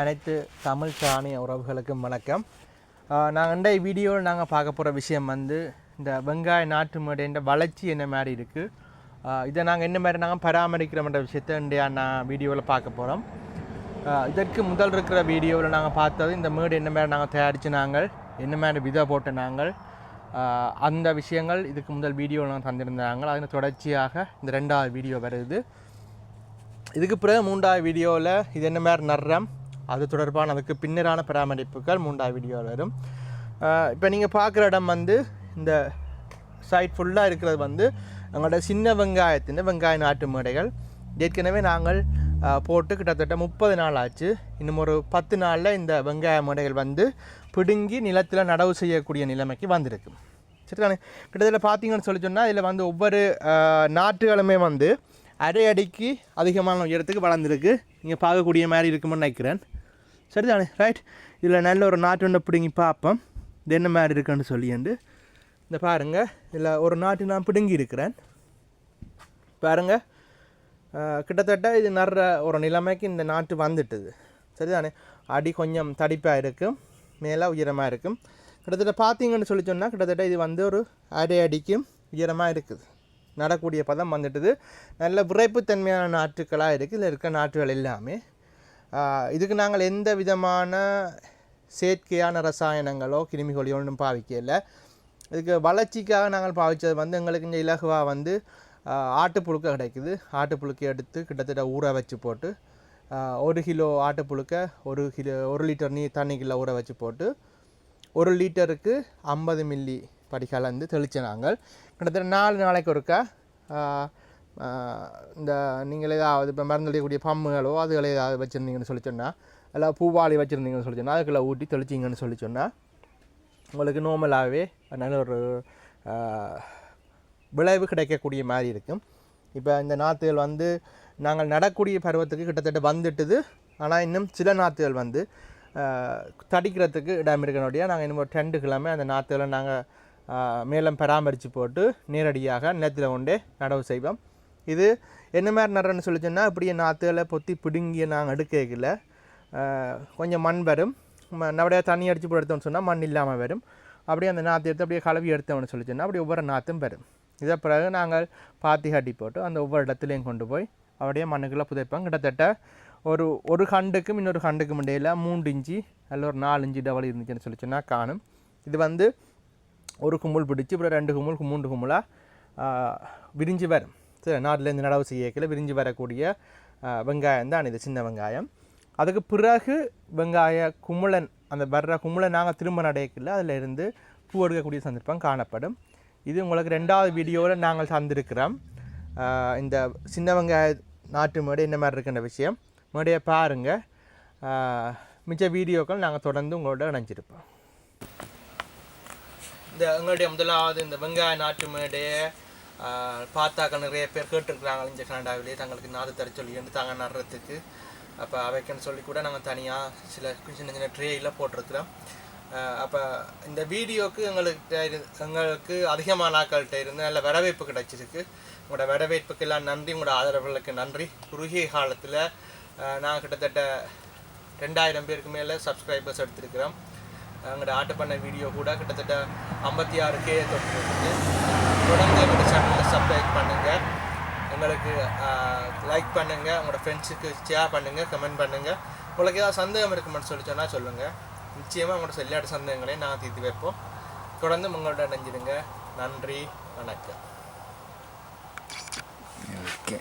அனைத்து தமிழ் சாணி உறவுகளுக்கும் வணக்கம். நாங்கள் இந்த வீடியோவில் நாங்கள் பார்க்க போகிற விஷயம் வந்து இந்த வெங்காய நாட்டு மேடைன்ற வளர்ச்சி என்ன மாதிரி இருக்குது இதை நாங்கள் என்ன மாதிரி நாங்கள் பராமரிக்கிறோம்ன்ற விஷயத்தை இன்றைய நான் வீடியோவில் பார்க்க போகிறோம் இதற்கு முதல் இருக்கிற வீடியோவில் நாங்கள் பார்த்தது இந்த மேடு என்ன மாதிரி நாங்கள் தயாரித்து நாங்கள் என்ன மாதிரி விதை போட்டு நாங்கள் அந்த விஷயங்கள் இதுக்கு முதல் வீடியோவில் நாங்கள். தந்திருந்தாங்க அதில் தொடர்ச்சியாக இந்த ரெண்டாவது வீடியோ வருது. இதுக்கு பிறகு மூன்றாவது வீடியோவில் இது என்ன மாதிரி நடுறம் அது தொடர்பான அதுக்கு பின்னரான பராமரிப்புகள் மூன்றாவது வீடியோவில் வரும். இப்போ நீங்கள் பார்க்குற இடம் வந்து இந்த சைட் ஃபுல்லாக இருக்கிறது வந்து எங்களோட சின்ன வெங்காயத்தின் வெங்காய நாட்டு மேடைகள். ஏற்கனவே நாங்கள் போட்டு கிட்டத்தட்ட முப்பது நாள் ஆச்சு. இன்னும் ஒரு பத்து நாளில் இந்த வெங்காய மேடைகள் வந்து பிடுங்கி நிலத்தில் நடவு செய்யக்கூடிய நிலைமைக்கு வந்திருக்கு. சரிதானே? கிட்டத்தட்ட பார்த்தீங்கன்னு சொல்லி சொன்னால் இதில் வந்து ஒவ்வொரு நாட்டுகளுமே நாற்றுகளுமே வந்து அரை அடிக்கு அதிகமான உயரத்துக்கு வளர்ந்துருக்கு. நீங்கள் பார்க்கக்கூடிய மாதிரி இருக்குமென்னு நினைக்கிறேன். சரிதானே? ரைட் இதில் நல்ல ஒரு நாட்டு ஒன்று பிடுங்கி பார்ப்போம். இது என்ன மாதிரி இருக்குன்னு சொல்லிண்டு இந்த பாருங்கள் இதில் ஒரு நாட்டு நான் பிடுங்கி இருக்கிறேன். பாருங்கள் கிட்டத்தட்ட இது நடுற ஒரு நிலைமைக்கு இந்த நாட்டு வந்துட்டுது. சரிதானே? அடி கொஞ்சம் தடிப்பாக இருக்கும். மேலே உயரமாக இருக்கும். கிட்டத்தட்ட பார்த்தீங்கன்னு சொல்லி சொன்னால் கிட்டத்தட்ட இது வந்து ஒரு அரை அடிக்கும் உயரமாக இருக்குது. நடக்கூடிய பதம் வந்துட்டுது. நல்ல விரைப்புத்தன்மையான நாட்டுக்களாக இருக்குது இதில் இருக்க நாட்டுகள் எல்லாமே. இதுக்கு நாங்கள் எந்த விதமான செயற்கையான ரசாயனங்களோ கிருமிகளோ ஒன்றும் பாவிக்கல. இதுக்கு வளர்ச்சிக்காக நாங்கள் பாவித்தது வந்து எங்களுக்கு இந்த இலகுவாக வந்து ஆட்டுப்புழுக்க கிடைக்குது. ஆட்டுப்புழுக்கை எடுத்து கிட்டத்தட்ட ஊற வச்சு போட்டு ஒரு கிலோ ஆட்டுப்புழுக்க ஒரு கிலோ ஒரு லிட்டர் நீ தண்ணிக்குள்ளே ஊற வச்சு போட்டு ஒரு லிட்டருக்கு ஐம்பது மில்லி படி கலந்து தெளித்த நாங்கள். கிட்டத்தட்ட நாலு நாளைக்கு ஒருக்கா இந்த நீங்கள் ஏதாவது இப்போ மருந்தளிக்கக்கூடிய பம்முகளோ அதுகளை ஏதாவது வச்சுருந்தீங்கன்னு சொல்லி சொன்னால் இல்லை பூவாளி வச்சுருந்தீங்கன்னு சொல்லி சொன்னால் அதுக்குள்ளே ஊட்டி தெளிச்சிங்கன்னு சொல்லி சொன்னால் உங்களுக்கு நார்மலாகவே நல்ல ஒரு விளைவு கிடைக்கக்கூடிய மாதிரி இருக்கும். இப்போ இந்த நாற்றுகள் வந்து நாங்கள் நடக்கூடிய பருவத்துக்கு கிட்டத்தட்ட வந்துட்டுது. ஆனால் இன்னும் சில நாற்றுகள் வந்து தடிக்கிறதுக்கு இடம் இருக்கணுடைய நாங்கள் இன்னும் ஒரு ரெண்டு கிழமை அந்த நாற்றுகளை நாங்கள் மேலும் பராமரித்து போட்டு நேரடியாக நிலத்தில் கொண்டே நடவு செய்வோம். இது என்ன மாதிரி நடுறேன்னு சொல்லி சொன்னால் இப்படியே நாற்றுகளை பொத்தி பிடுங்கி நாங்கள் எடுக்கல கொஞ்சம் மண் வரும். ம- அப்படியே தண்ணி அடித்து போட்டு எடுத்தோம்னு சொன்னால் மண் இல்லாமல் வரும். அப்படியே அந்த நாற்று எடுத்து அப்படியே கலவி எடுத்தோம்னு சொல்லி சொன்னால் அப்படியே ஒவ்வொரு நாற்றும் வரும். இதை பிறகு நாங்கள் பாத்தி கட்டி போட்டு அந்த ஒவ்வொரு இடத்துலையும் கொண்டு போய் அப்படியே மண்ணுக்குள்ளே புதைப்போம். கிட்டத்தட்ட ஒரு ஒரு கண்டுக்கும் இன்னொரு கண்டுக்கும் இடையில மூன்று இஞ்சி அல்ல ஒரு நாலு இஞ்சி டவல் இருந்துச்சுன்னு சொல்லி சொன்னால் காணும். இது வந்து ஒரு கும்பல் பிடிச்சி அப்புறம் ரெண்டு கும்பல் மூன்று கும்பலாக விரிஞ்சு வரும். சரி நாட்டிலேருந்து நடவு செய்யக்கில் விரிஞ்சு வரக்கூடிய வெங்காயம் தான் இது சின்ன வெங்காயம். அதுக்கு பிறகு வெங்காய குமுளன் அந்த வர்ற குமுளன் நாங்கள் திரும்ப நடையக்கில் அதில் இருந்து பூ எடுக்கக்கூடிய சந்தர்ப்பம் காணப்படும். இது உங்களுக்கு ரெண்டாவது வீடியோவில் நாங்கள் தந்திருக்கிறோம். இந்த சின்ன வெங்காய நாட்டு மேடை இந்த மாதிரி இருக்கின்ற விஷயம் மேடையை பாருங்கள் மிச்ச வீடியோக்கள் நாங்கள் தொடர்ந்து உங்களோட இணைஞ்சிருப்போம். இந்த எங்களுடைய முதலாவது இந்த வெங்காய நாட்டு மேடையை பார்த்தாக்கள் நிறைய பேர் கேட்டுருக்குறாங்க இந்த கனடாவிலே தங்களுக்கு நாடு தர சொல்லி தாங்க நடுறதுக்கு. அப்போ அவைக்குன்னு சொல்லி கூட நாங்கள் தனியாக சில சின்ன சின்ன ட்ரேயில் போட்டிருக்கிறோம். அப்போ இந்த வீடியோக்கு எங்களுக்கு இரு- எங்களுக்கு அதிகமான ஆட்கள்கிட்ட இருந்து நல்ல வரவேற்பு கிடைச்சிருக்கு. உங்களோட வரவேற்புக்கு எல்லாம் நன்றி உங்களோட ஆதரவுகளுக்கு நன்றி. குறுகிய காலத்தில் நான் கிட்டத்தட்ட ரெண்டாயிரம் பேருக்கு மேலே சப்ஸ்கிரைபர்ஸ் எடுத்திருக்கிறோம். எங்கள்கிட்ட ஆட்டு பண்ண வீடியோ கூட கிட்டத்தட்ட ஐம்பத்தி ஆறு கே தொட்டு தொடர்ந்து எங்களோட சேனலில் சப்ஸ்கிரைப் பண்ணுங்கள் எங்களுக்கு லைக் பண்ணுங்கள் உங்களோட ஃப்ரெண்ட்ஸுக்கு ஷேர் பண்ணுங்கள் கமெண்ட் பண்ணுங்கள் உங்களுக்கு ஏதாவது சந்தேகம் இருக்குமென்னு சொல்லி சொன்னால் சொல்லுங்கள் நிச்சயமாக உங்களோட செல்லாட சந்தேகங்களையும் நான் தீர்த்து வைப்போம். தொடர்ந்து உங்களோட இணைஞ்சிடுங்க. நன்றி வணக்கம். ஓகே